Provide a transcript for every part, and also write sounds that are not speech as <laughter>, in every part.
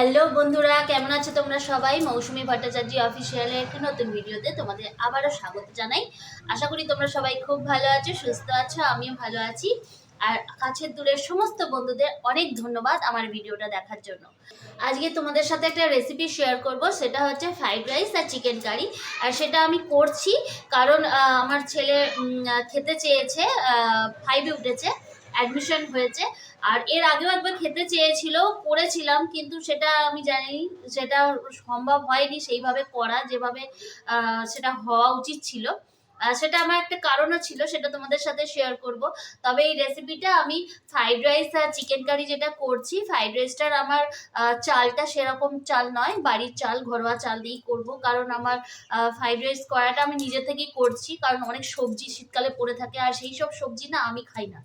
Hello বন্ধুরা, কেমন আছো তোমরা সবাই? মৌসুমী ভট্টাচার্য অফিসিয়ালের একটি নতুন ভিডিওতে তোমাদের আবারও স্বাগত জানাই। আশা করি তোমরা সবাই খুব ভালো আছো, সুস্থ আছো, আমিও ভালো আছি। আর কাছের দূরের সমস্ত বন্ধুদের অনেক ধন্যবাদ আমার ভিডিওটা দেখার জন্য। আজকে তোমাদের সাথে একটা রেসিপি শেয়ার করব, সেটা হচ্ছে ফ্রাইড রাইস আর চিকেন কারি আর সেটা আমি করছি কারণ আমার ছেলে খেতে চেয়েছে ফাইভে উঠেছে। অ্যাডমিশন হয়েছে। আর এর আগেও একবার খেতে চেয়েছিল, করেছিলাম, কিন্তু সেটা আমি জানি সেটা সম্ভব হয়নি, সেইভাবে করা, যেভাবে সেটা হওয়া উচিত ছিল। সেটা আমার একটা কারণও ছিল, সেটা তোমাদের সাথে শেয়ার করব। তবে এই রেসিপিটা আমি ফ্রাইড রাইস আর চিকেন কারি যেটা করছি ফ্রাইড রাইসটার আমার চালটা সেরকম চাল নয়, বাড়ির চাল, ঘরোয়া চাল দিয়েই করব। কারণ আমার ফ্রাইড রাইস করাটা আমি নিজে থেকেই করছি, কারণ অনেক সবজি শীতকালে পড়ে থাকে, আর সেই সব সবজি না আমি খাই না।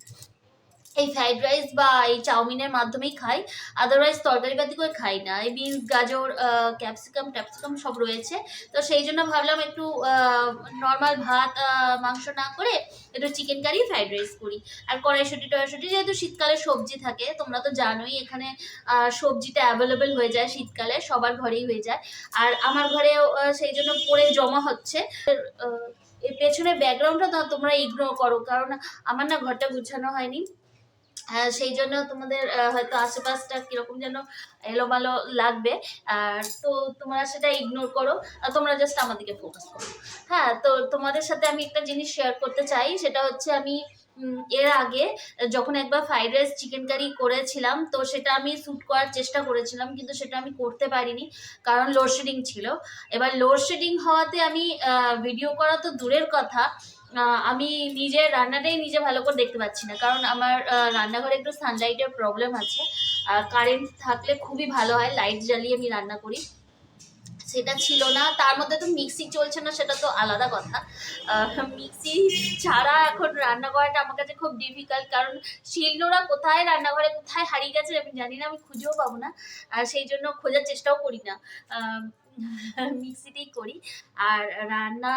এই ফ্রাইড রাইস বা এই চাউমিনের মাধ্যমেই খাই আদারওয়াইজ তরকারি পাতি করে খাই না। এই বিনস গাজর ক্যাপসিকাম ট্যাপসিকাম সব রয়েছে। তো সেই জন্য ভাবলাম একটু নর্মাল ভাত মাংস না করে একটু চিকেন কারি ফ্রাইড রাইস করি। আর কড়াইশুটি, টড়াইশুটি যেহেতু শীতকালে সবজি থাকে, তোমরা তো জানোই এখানে সবজিটা অ্যাভেলেবেল হয়ে যায় শীতকালে, সবার ঘরেই হয়ে যায়। আর আমার ঘরেও সেই জন্য পরে জমা হচ্ছে। পেছনের ব্যাকগ্রাউন্ডটা তোমরা ইগনোর করো, কারণ আমার না ঘরটা গুছানো হয়নি। হ্যাঁ সেই জন্য তোমাদের হয়তো আশেপাশটা কীরকম যেন এলোমালো লাগবে। আর তো তোমরা সেটা ইগনোর করো। তোমরা জাস্ট আমার দিকে ফোকাস করো। হ্যাঁ তো তোমাদের সাথে আমি একটা জিনিস শেয়ার করতে চাই। সেটা হচ্ছে আমি এর আগে যখন একবার ফ্রাইড রাইস চিকেন কারি করেছিলাম, তো সেটা আমি শ্যুট করার চেষ্টা করেছিলাম, কিন্তু সেটা আমি করতে পারিনি, কারণ লোডশেডিং ছিল। এবার লোডশেডিং হওয়াতে আমি ভিডিও করা তো দূরের কথা আমি নিজের রান্নাটাই নিজে ভালো করে দেখতে পাচ্ছি না। কারণ আমার রান্নাঘরে একটু সানলাইটের প্রবলেম আছে। আর কারেন্ট থাকলে খুবই ভালো হয়, লাইট জ্বালিয়ে আমি রান্না করি। সেটা ছিল না। তার মধ্যে তো মিক্সি চলছে না, সেটা তো আলাদা কথা। মিক্সি ছাড়া এখন রান্না করাটা আমার কাছে খুব ডিফিকাল্ট কারণ শিলনোড়া কোথায়, রান্নাঘরে কোথায় হারিয়ে গেছে আমি জানি না, আমি খুঁজেও পাবো না। আর সেই জন্য খোঁজার চেষ্টাও করি না। <laughs> মিক্সিতেই করি। আর রান্না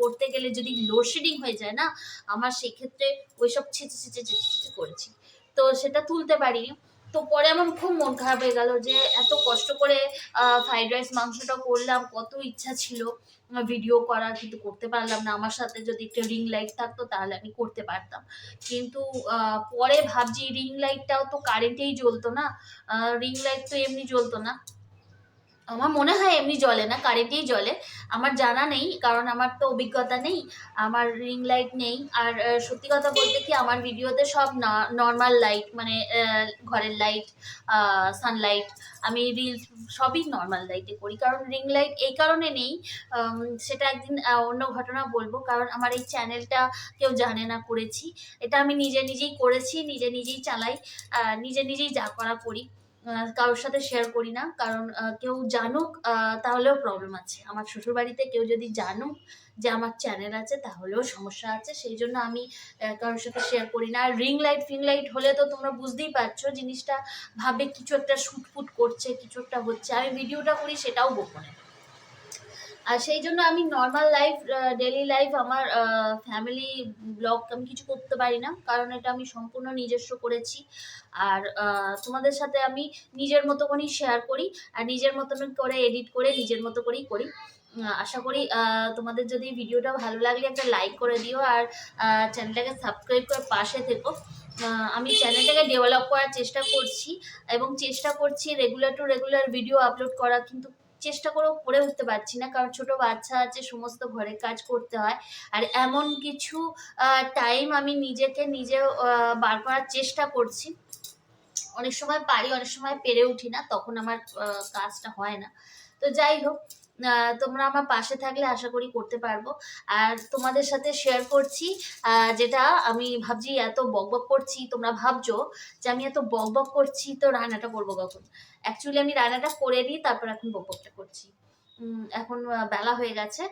করতে গেলে যদি লোডশেডিং হয়ে যায় না, আমার সেক্ষেত্রে ওইসব ছেঁচে ছেঁচে ছেঁচে করেছি। তো সেটা তুলতে পারিনি। তো পরে আমার খুব মন খারাপ হয়ে গেল যে এত কষ্ট করে ফ্রাইড রাইস মাংসটা করলাম, কত ইচ্ছা ছিল ভিডিও করার, কিন্তু করতে পারলাম না। আমার সাথে যদি একটা রিং লাইট থাকতো, তাহলে আমি করতে পারতাম। কিন্তু পরে ভাবছি রিং লাইটটাও তো কারেন্টেই জ্বলতো না। রিং লাইট তো এমনি জ্বলতো না। আমার মনে হয় এমনি জ্বলে না, কারেন্টেই জলে। আমার জানা নেই, কারণ আমার তো অভিজ্ঞতা নেই, আমার রিং লাইট নেই। আর সত্যি কথা বলতে কি আমার ভিডিওতে সব নর্মাল লাইট মানে ঘরের লাইট সানলাইট আমি রিলস সবই নর্মাল লাইটে করি। কারণ রিং লাইট এই কারণে নেই সেটা একদিন অন্য ঘটনা বলব। কারণ আমার এই চ্যানেলটা কেউ জানে না, করেছি। এটা আমি নিজে নিজেই করেছি, নিজে নিজেই চালাই নিজে নিজেই যা করা করি। কারোর সাথে শেয়ার করি না। কারণ কেউ জানুক তাহলেও প্রবলেম আছে। আমার শ্বশুর বাড়িতে কেউ যদি জানুক যে আমার চ্যানেল আছে, তাহলেও সমস্যা আছে। সেই জন্য আমি কারোর সাথে শেয়ার করি না। রিং লাইট ফিং লাইট হলে তো তোমরা বুঝতেই পারছ, জিনিসটা ভাবে কিছু একটা শুটফুট করছে, কিছু একটা হচ্ছে। আমি ভিডিওটা করি, সেটাও গোপনে। আর সেই জন্য আমি নর্মাল লাইফ ডেলি লাইফ আমার ফ্যামিলি ব্লগ আমি কিছু করতে পারি না। কারণ এটা আমি সম্পূর্ণ নিজস্ব করেছি। আর তোমাদের সাথে আমি নিজের মতো করেই শেয়ার করি আর নিজের মতন করে এডিট করে নিজের মতো করেই করি। আশা করি তোমাদের যদি ভিডিওটা ভালো লাগলে একটা লাইক করে দিও আর চ্যানেলটাকে সাবস্ক্রাইব করে পাশে থেকো। আমি চ্যানেলটাকে ডেভেলপ করার চেষ্টা করছি এবং চেষ্টা করছি regular to regular video upload করা, কিন্তু চেষ্টা করেও করে উঠতে পারছি না। কারণ ছোট বাচ্চা আছে, সমস্ত ঘরের কাজ করতে হয়। আর এমন কিছু টাইম আমি নিজেকে নিজে বার করার চেষ্টা করছি। অনেক সময় পারি, অনেক সময় পেরে উঠি না। তখন আমার কাজটা হয় না। তো যাই হোক তোমরা আমার পাশে থাকলে আশা করি করতে পারব। আর তোমাদের সাথে শেয়ার করছি যেটা আমি ভাবছি এত বকবক করছি, তোমরা ভাবছ যে আমি এত বকবক করছি, তো রান্নাটা করব কখন? অ্যাকচুয়ালি আমি রান্নাটা করে নিই তারপর এখন বকবকটা করছি। এখন বেলা হয়ে গেছে,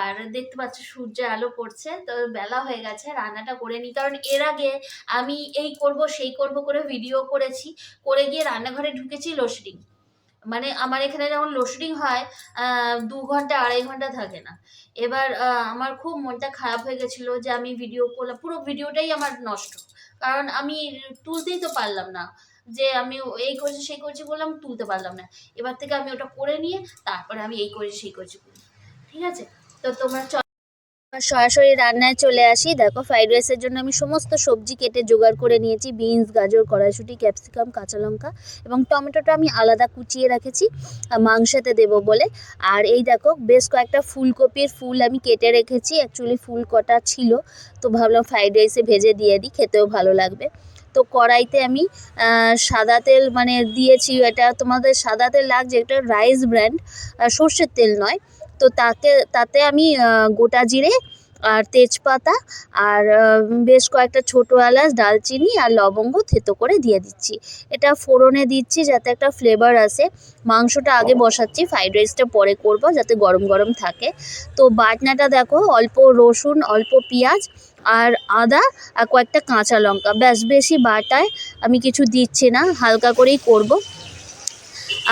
আর দেখতে পাচ্ছ সূর্যের আলো পড়ছে, তো বেলা হয়ে গেছে, রান্নাটা করে নিই। কারণ এর আগে আমি এই করব, সেই করব করে ভিডিও করেছি, করে গিয়ে রান্নাঘরে ঢুকেছি লোডশেডিং মানে আমার এখানে যেমন লোডশেডিং হয় দু ঘণ্টা, আড়াই ঘণ্টা থাকে না। এবার আমার খুব মনটা খারাপ হয়ে গেছিল যে আমি ভিডিও করলাম, পুরো ভিডিওটাই আমার নষ্ট। কারণ আমি তুলতেই তো পারলাম না যে আমি এই করেছি, সেই করেছি বললাম, তুলতে পারলাম না। এবার থেকে আমি ওটা করে নিয়ে, তারপরে আমি এই করেছি, সেই করেছি। ঠিক আছে? তো তোমরা সরাসরি রান্নায় চলে আসি। দেখো ফ্রাইড রাইসের জন্য আমি সমস্ত সবজি কেটে জোগাড় করে নিয়েছি। বিনস গাজর, কড়াইশুঁটি ক্যাপসিকাম কাঁচা লঙ্কা এবং টমেটোটা আমি আলাদা কুচিয়ে রেখেছি মাংসেতে দেবো বলে। আর এই দেখো, বেশ কয়েকটা ফুলকপির ফুল আমি কেটে রেখেছি। অ্যাকচুয়ালি ফুল কটা ছিল, তো ভাবলাম ফ্রাইড রাইসে ভেজে দিয়ে দিই, খেতেও ভালো লাগবে। তো কড়াইতে আমি সাদা তেল মানে দিয়েছি, এটা তোমাদের সাদা তেল লাগছে, এটা রাইস ব্র্যান্ড সর্ষের তেল নয়। তো তাকে তাতে আমি গোটা জিরে আর তেজপাতা আর বেশ কয়েকটা ছোটো এলাচ দালচিনি আর লবঙ্গ থেতো করে দিয়ে দিচ্ছি। এটা ফোড়নে দিচ্ছি যাতে একটা ফ্লেভার আসে। মাংসটা আগে বসাচ্ছি ফ্রাইড রাইসটা পরে করব যাতে গরম গরম থাকে। তো বাটনাটা দেখো, অল্প রসুন, অল্প পেঁয়াজ আর আদা আর কয়েকটা কাঁচা লঙ্কা। ব্যাস, বেশি বাটায় আমি কিছু দিচ্ছি না, হালকা করেই করব।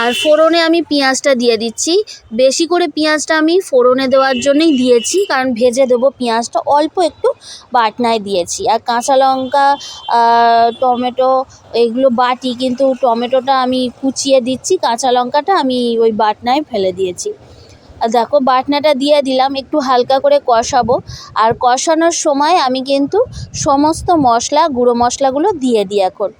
আর ফোড়নে আমি পেঁয়াজটা দিয়ে দিচ্ছি। বেশি করে পেঁয়াজটা আমি ফোড়নে দেওয়ার জন্যই দিয়েছি, কারণ ভেজে দেবো পেঁয়াজটা অল্প একটু বাটনায় দিয়েছি। আর কাঁচা লঙ্কা টমেটো এগুলো বাটি, কিন্তু টমেটোটা আমি কুচিয়ে দিচ্ছি, কাঁচা লঙ্কাটা আমি ওই বাটনায় ফেলে দিয়েছি। আর দেখো, বাটনাটা দিয়ে দিলাম, একটু হালকা করে কষাবো। আর কষানোর সময় আমি কিন্তু সমস্ত মশলা, গুঁড়ো মশলাগুলো দিয়ে দিই এখন।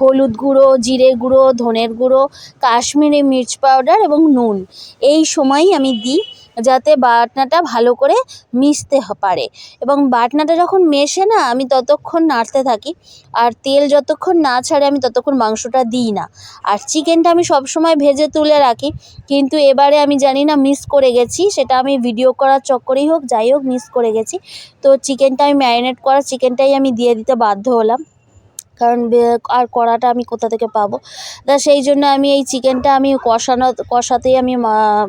হলুদ গুঁড়ো, জিরে গুঁড়ো, ধনের গুঁড়ো, কাশ্মীরি মির্চ পাউডার এবং নুন। এই সময়ই আমি দিই যাতে বাটনাটা ভালো করে মিশতে পারে। এবং বাটনাটা যখন মেশে না, আমি ততক্ষণ নাড়তে থাকি। আর তেল যতক্ষণ না ছাড়ে, আমি ততক্ষণ মাংসটা দিই না। আর চিকেনটা আমি সবসময় ভেজে তুলে রাখি। কিন্তু এবারে আমি জানি না মিস করে গেছি। সেটা আমি ভিডিও করার চক্করেই হোক, যাই হোক মিস করে গেছি। তো চিকেনটা আমি ম্যারিনেট করা চিকেনটাই আমি দিয়ে দিতে বাধ্য হলাম। কারণ আর কড়াটা আমি কোথা থেকে পাবো? তা সেই জন্য আমি এই চিকেনটা আমি কষানো, কষাতেই আমি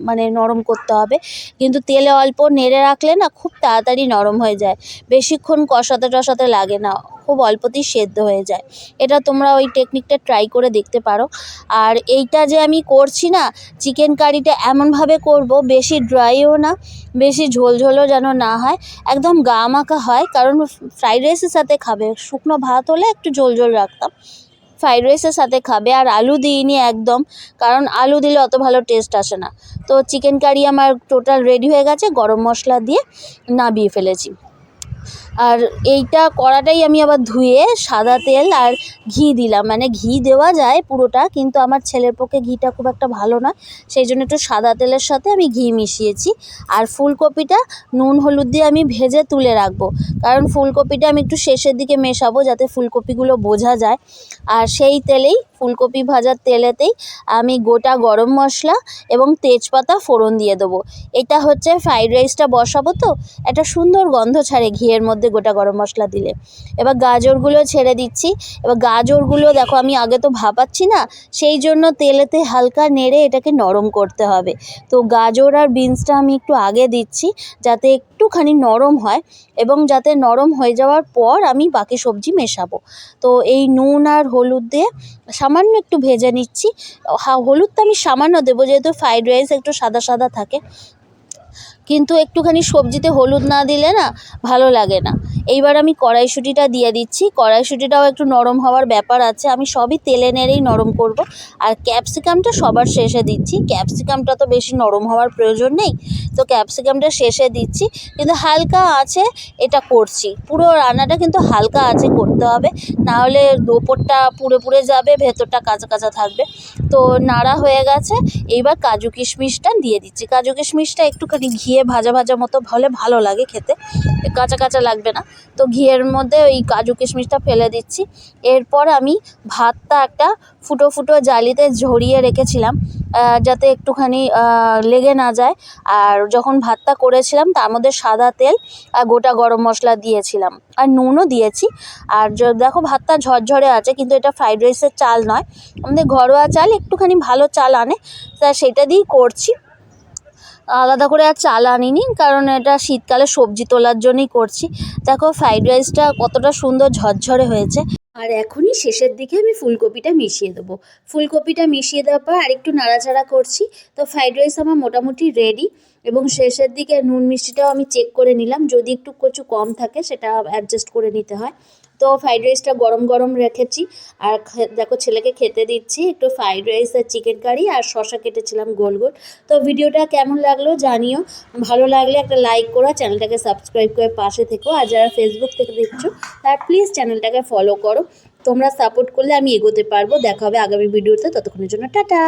মানে নরম করতে হবে। কিন্তু তেলে অল্প নেড়ে রাখলে না খুব তাড়াতাড়ি নরম হয়ে যায়। বেশিক্ষণ কষাতে টষাতে লাগে না। খুব অল্পতেই সেদ্ধ হয়ে যায়। এটা তোমরা ওই টেকনিকটা ট্রাই করে দেখতে পারো। আর এইটা যে আমি করছি না চিকেন কারিটা এমনভাবে করব, বেশি ড্রাইও না, বেশি ঝোলঝোলও যেন না হয়, একদম গা মাখা হয়। কারণ ফ্রাইড রাইসের সাথে খাবে। শুকনো ভাত হলে একটু ঝোল ঝোল রাখতাম ফ্রাইড রাইসের সাথে খাবে। আর আলু দিইনি একদম, কারণ আলু দিলে অত ভালো টেস্ট আসে না। তো চিকেন কারি আমার টোটাল রেডি হয়ে গেছে। গরম মশলা দিয়ে নাবিয়ে ফেলেছি। আর এইটা কড়াটাই আমি আবার ধুয়ে সাদা তেল আর ঘি দিলাম। মানে ঘি দেওয়া যায় পুরোটা, কিন্তু আমার ছেলের পক্ষে ঘিটা খুব একটা ভালো না। সেই জন্য একটু সাদা তেলের সাথে আমি ঘি মিশিয়েছি। আর ফুলকপিটা নুন, হলুদ দিয়ে আমি ভেজে তুলে রাখব। কারণ ফুলকপিটা আমি একটু শেষের দিকে মেশাবো যাতে ফুলকপিগুলো বোঝা যায়। আর সেই তেলেই, ফুলকপি ভাজার তেলেতেই আমি গোটা গরম মশলা এবং তেজপাতা ফোড়ন দিয়ে দেবো। এটা হচ্ছে ফ্রাইড রাইসটা বসাবো তো? একটা সুন্দর গন্ধ ছাড়ে ঘিয়ের মধ্যে গোটা গরম মশলা দিলে। এবার গাজরগুলো ছেড়ে দিচ্ছি। এবার গাজরগুলো দেখো আমি আগে তো ভাপাচ্ছি না, সেই জন্য তেলেতে হালকা নেড়ে এটাকে নরম করতে হবে। তো গাজর আর বিনসটা আমি একটু আগে দিচ্ছি যাতে একটুখানি নরম হয় এবং যাতে নরম হয়ে যাওয়ার পর আমি বাকি সবজি মেশাবো। তো এই নুন আর হলুদ দিয়ে সামান্য একটু ভেজে নিচ্ছি। হলুদটা আমি সামান্য দেবো, যেহেতু ফ্রাইড রাইস একটু সাদা সাদা থাকে। কিন্তু একটুখানি সবজিতে হলুদ না দিলে না ভালো লাগে না। এইবার আমি কড়াইশুঁটিটা দিয়ে দিচ্ছি। কড়াইশুঁটিটাও একটু নরম হওয়ার ব্যাপার আছে। আমি সবই তেলে নেড়েই নরম করব। আর ক্যাপসিকামটা সবার শেষে দিচ্ছি। ক্যাপসিকামটা তো বেশি নরম হওয়ার প্রয়োজন নেই। তো ক্যাপসিকামটা শেষে দিচ্ছি। কিন্তু হালকা আছে এটা করছি। পুরো রান্নাটা কিন্তু হালকা আছে করতে হবে। নাহলে ওপরটা পুড়ে পুড়ে যাবে, ভেতরটা কাঁচা কাঁচা থাকবে। তো নাড়া হয়ে গেছে। এইবার কাজু কিশমিশটা দিয়ে দিচ্ছি। কাজু কিশমিশটা একটুখানি ঘিয়ে ভাজা ভাজা মতো হলে ভালো লাগে খেতে। কাঁচা কাঁচা লাগবে না। তো ঘিয়ের মধ্যে ওই কাজু কিশমিশটা ফেলে দিচ্ছি। এরপর আমি ভাতটা একটা ফুটো ফুটো জালিতে ঝরিয়ে রেখেছিলাম যাতে একটুখানি লেগে না যায়। আর যখন ভাতটা করেছিলাম, তার মধ্যে সাদা তেল আর গোটা গরম মশলা দিয়েছিলাম। আর নুনও দিয়েছি। আর দেখো ভাতটা ঝরঝরে আছে, কিন্তু এটা ফ্রাইড রাইসের চাল নয়। আমাদের ঘরোয়া চাল একটুখানি ভালো চাল আনে, তা সেটা দিয়েই করছি। আলাদা করে আর চাল আনিনি, কারণ এটা শীতকালে সবজি তোলার জন্যই করছি। দেখো ফ্রাইড রাইসটা কতটা সুন্দর ঝরঝরে হয়েছে। আর এখনই শেষের দিকে আমি ফুলকপিটা মিশিয়ে দেবো। ফুলকপিটা মিশিয়ে দেওয়ার পর আরেকটু নাড়াচাড়া করছি। তো ফ্রাইড রাইস আমার মোটামুটি রেডি এবং শেষের দিকে নুন মিষ্টিটাও আমি চেক করে নিলাম। যদি একটু কিছু কম থাকে, সেটা অ্যাডজাস্ট করে নিতে হয়। তো ফ্রাইড রাইসটা গরম গরম রেখেছি। আর দেখো ছেলেকে খেতে দিচ্ছি একটু ফ্রাইড রাইস আর চিকেন কারি আর শশা কেটেছিলাম গোল গোল। তো ভিডিওটা কেমন লাগল জানিও। ভালো লাগলে একটা লাইক করো, চ্যানেলটাকে সাবস্ক্রাইব করে পাশে থেকো। আর যারা ফেসবুক থেকে দেখছ, তারা প্লিজ চ্যানেলটাকে ফলো করো। তোমরা সাপোর্ট করলে আমি এগোতে পারব। দেখা হবে আগামী ভিডিওতে ততক্ষণের জন্য টাটা!